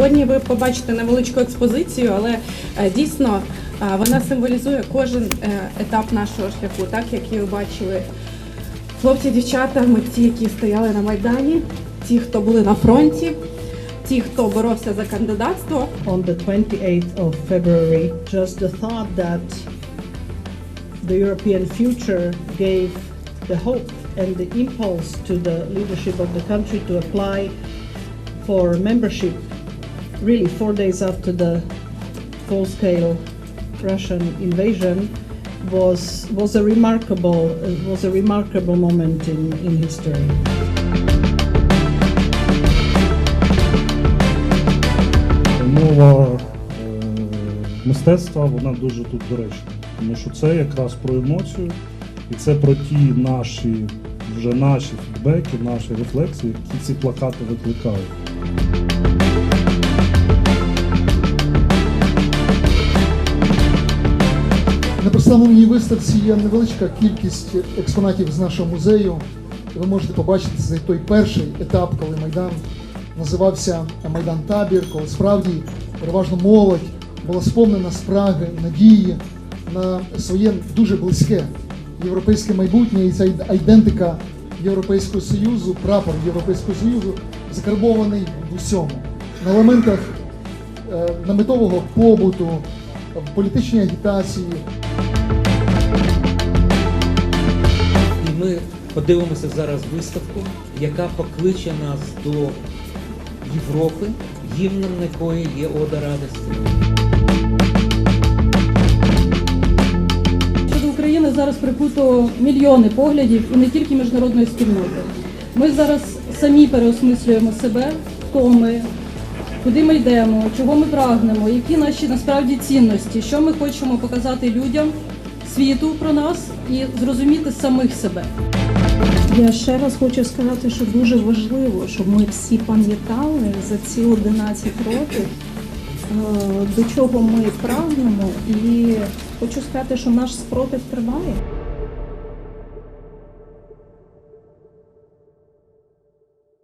Сьогодні ви побачите невеличку експозицію, але е, дійсно е, вона символізує кожен е, етап нашого шляху, так як ви бачили. Хлопці, дівчата, митці, які стояли на Майдані, ті, хто були на фронті, ті, хто боровся за кандидатство. on the 28th of February, just the thought that the European future gave the hope and the impulse to the leadership of the country to apply for membership really four days after the full-scale Russian invasion was was a remarkable was a remarkable moment in, in history. мова е, мистецтва вона дуже тут доречна, тому що це якраз про емоцію, і це про ті наші, вже наші фідбеки, наші рефлексії, які ці плакати викликають. Представленій виставці є невеличка кількість експонатів з нашого музею. Ви можете побачити це той перший етап, коли Майдан називався Майдан Табір, коли справді переважно молодь була сповнена спраги, надії на своє дуже близьке європейське майбутнє і ця айдентика Європейського Союзу, прапор Європейського Союзу закарбований в усьому. На елементах е, наметового побуту, в політичній агітації, подивимося зараз виставку, яка покличе нас до Європи, гімном якої є Ода радості. Щодо України зараз прикуто мільйони поглядів і не тільки міжнародної спільноти. Ми зараз самі переосмислюємо себе, хто ми, куди ми йдемо, чого ми прагнемо, які наші насправді цінності, що ми хочемо показати людям, світу про нас і зрозуміти самих себе. Я ще раз хочу сказати, що дуже важливо, щоб ми всі пам'ятали за ці 11 років, е, до чого ми прагнемо, і хочу сказати, що наш спротив триває.